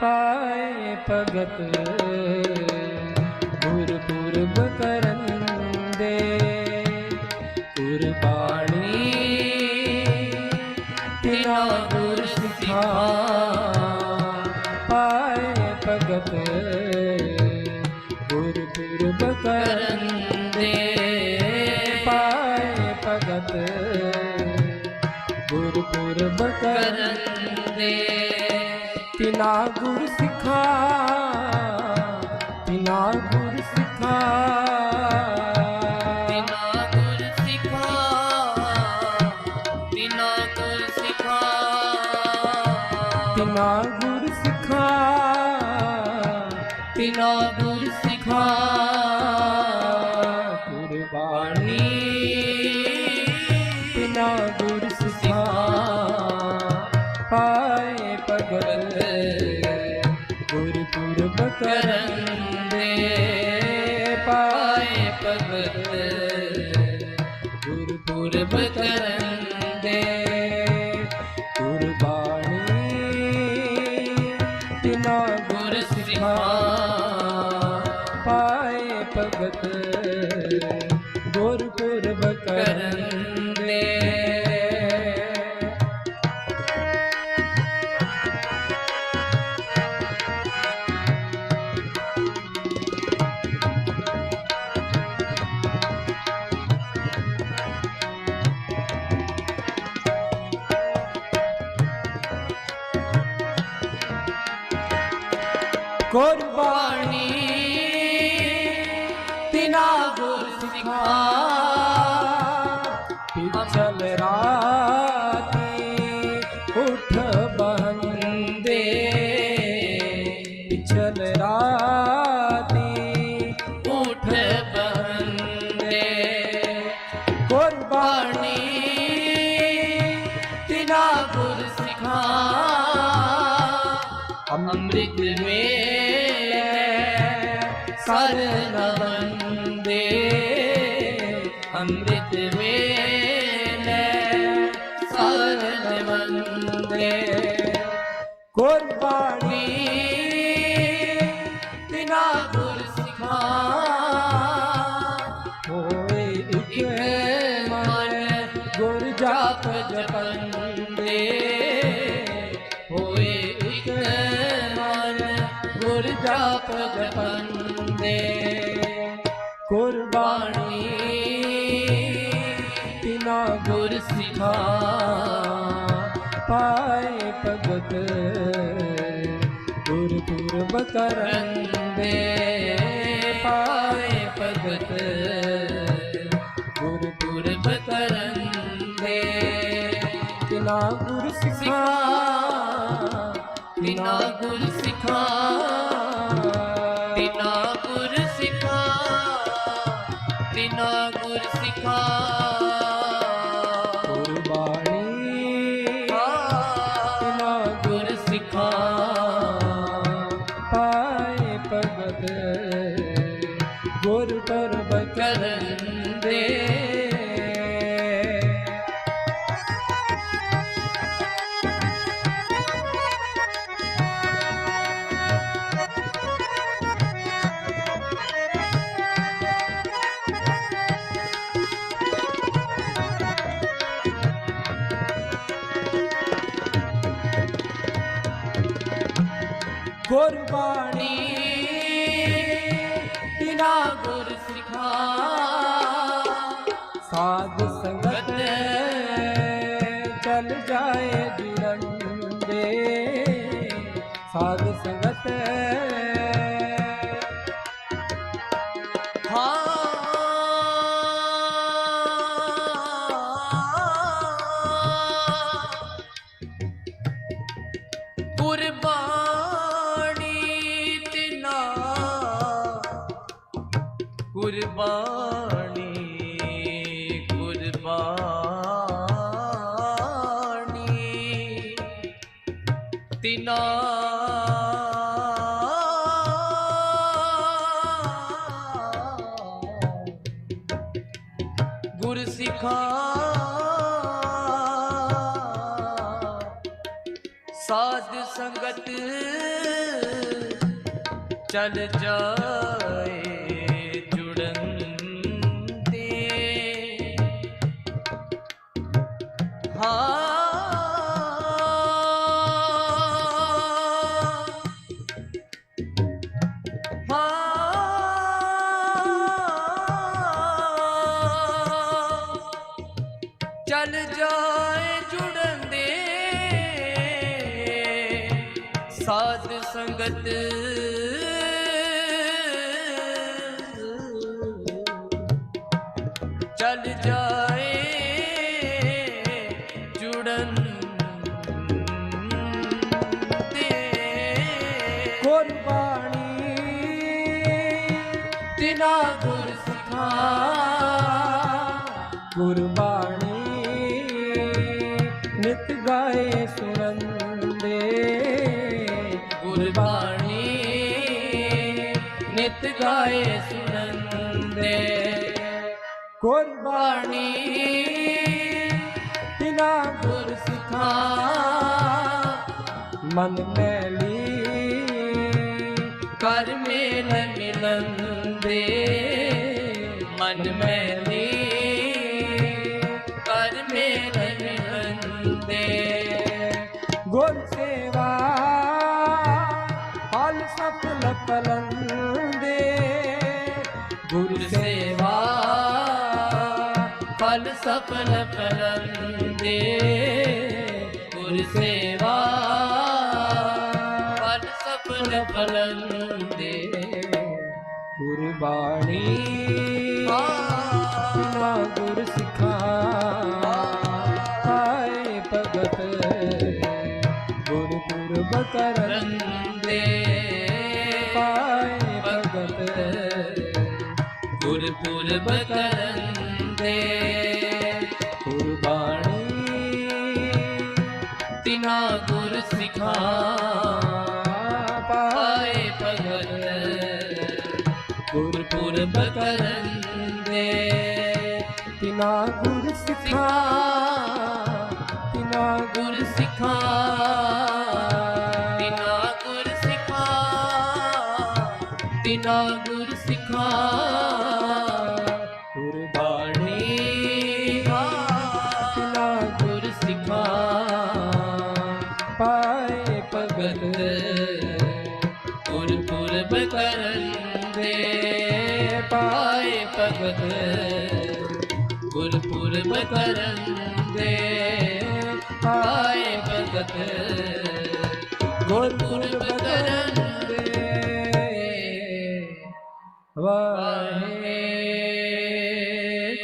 ਪਾਏ ਭਗਤ ਗੁਰਪੁਰਬ ਕਰਨ ਦੇ ਕੁਰਬਾਨੀ ਤਿਨਾ ਗੁਰ ਸਿਖਾ ਪਾਏ ਭਗਤ ਗੁਰਪੁਰਬ ਕਰਨ ਦੇ ਪਾਏ ਭਗਤ ਗੁਰਪੁਰਬ ਕਰਨ ਦੇ ਤਿਨਾ ਗੁਰ ਸਿਖਾ। ਤਿਨਾ ਗੁਰ ਸਿਖਾ ਬਿਨਾ ਗੁਰ ਸਿਖਾ। ਬਿਨਾ ਗੁਰ ਸਿਖਾ ਤਿਨਾ ਗੁਰ ਸਿਖਾ। ਗੁਰਪੁਰਬ ਕਰਨ ਦੇ ਪਾਏ ਭਗਤ ਗੁਰਪੁਰਬ ਕਰਨ ਕੁਰਬਾਨੀ ਤਿਨਾ ਗੁਰ ਸਿਖਾ ਪਿਛਲ ਰਾਤੀ ਉਠ ਬੰਦੇ ਪਿਛਲ ਰਾਤੀ ਸਰਨ ਬੰਦੇ ਅੰਮ੍ਰਿਤ ਵੇਲੇ ਸਰਨ ਬੰਦੇ ਕੁਰਬਾਨੀ ਬਿਨਾ ਗੁਰ ਸਿਖਾ ਹੋਏ ਇਕ ਮਨ, ਗੁਰ ਜਾਪ ਜਪੰਦੇ। ਹੋਏ ਇਕ ਮਨ, ਗੁਰ ਜਾਪ ਜਪੰਦੇ। ਕੁਰਬਾਨੀ। ਤਿਨਾ ਗੁਰ ਸਿਖਾ ਪਾਏ ਭਗਤ। ਗੁਰਪੁਰਬ ਕਰਨ ਦੇ ਪਾਏ ਭਗਤ। ਗੁਰਪੁਰਬ ਕਰਨ ਦੇ ਤਿਨਾ ਗੁਰ ਸਿਖਾ। ਬਿਨਾ ਗੁਰ ਸਿਖਾ ਗੁਰ ਸਿਖਾ, ਬਿਨਾ ਗੁਰ ਸਿਖਾ। ਕੁਰਬਾਨੀ ਤਿਨਾ ਗੁਰ ਸਿਖਾ। ਪਾਏ ਭਗਤ ਗੁਰਪੁਰਬ ਕਰਨ ਕਰਨ ਦੇ ਗੁਰਬਾਣੀ। ਬਿਨਾ ਗੁਰ ਸਿਖਾ। ਸਾਧ ਸੰਗਤ ਚਲ ਜਾਏ ਜੁਰੰਦੇ। ਸਾਧ ਸੰਗਤ। ਹਾਂ। ਕੁਰਬਾਨੀ ਕੁਰਬਾਨੀ ਤਿਨਾ ਗੁਰ ਸਿਖਾ ਸਾਧ ਸੰਗਤ ਚਲ ਜਾਏ ਚੱਲ ਜਾਏ ਜੁੜਨ ਦੇ। ਸਾਧ ਸੰਗਤ। ਚੱਲ ਜਾਏ ਜੁੜਨ ਦੇ। ਗੁਰਬਾਣੀ ਤਿਨਾ ਗੁਰ ਸਿਖਾ। ਗੁਰਬਾਣੀ ਨਿਤ ਗਾਏ ਸੁਣੰਦੇ ਗੁਰਬਾਣੀ ਤਿਨਾ ਗੁਰ ਸਿਖਾ ਮਨ ਮੈਲੀ ਕਰ ਮੇਲ ਮਿਲਨ ਮਨ ਮੈਲੀ ਫਲ ਸਫਲ ਪਰੰਦੇ ਗੁਰ ਸੇਵਾ। ਫਲ ਸਫਲ ਪਰੰਦੇ ਗੁਰਬਾਣੀ। ਬਿਨਾ ਗੁਰ ਸਿਖਾ, ਆਏ ਭਗਤ ਗੁਰ ਪੁਰਬ ਕਰਨ ਪਾਏ ਭਗਤ, ਗੁਰਪੁਰਬ ਕਰਨ ਦੇ ਤਿਨਾ ਗੁਰ ਸਿਖਾ। ਪਾਏ ਭਗਤ ਗੁਰਪੁਰਬ ਕਰਨ ਦੇ। ਤਿਨਾ ਗੁਰ ਸਿਖਾ। ਗੁਰਪੁਰਬ ਕਰਨ ਦੇ ਭਗਤ ਗੁਰਪੁਰਬ ਕਰਨ ਦੇ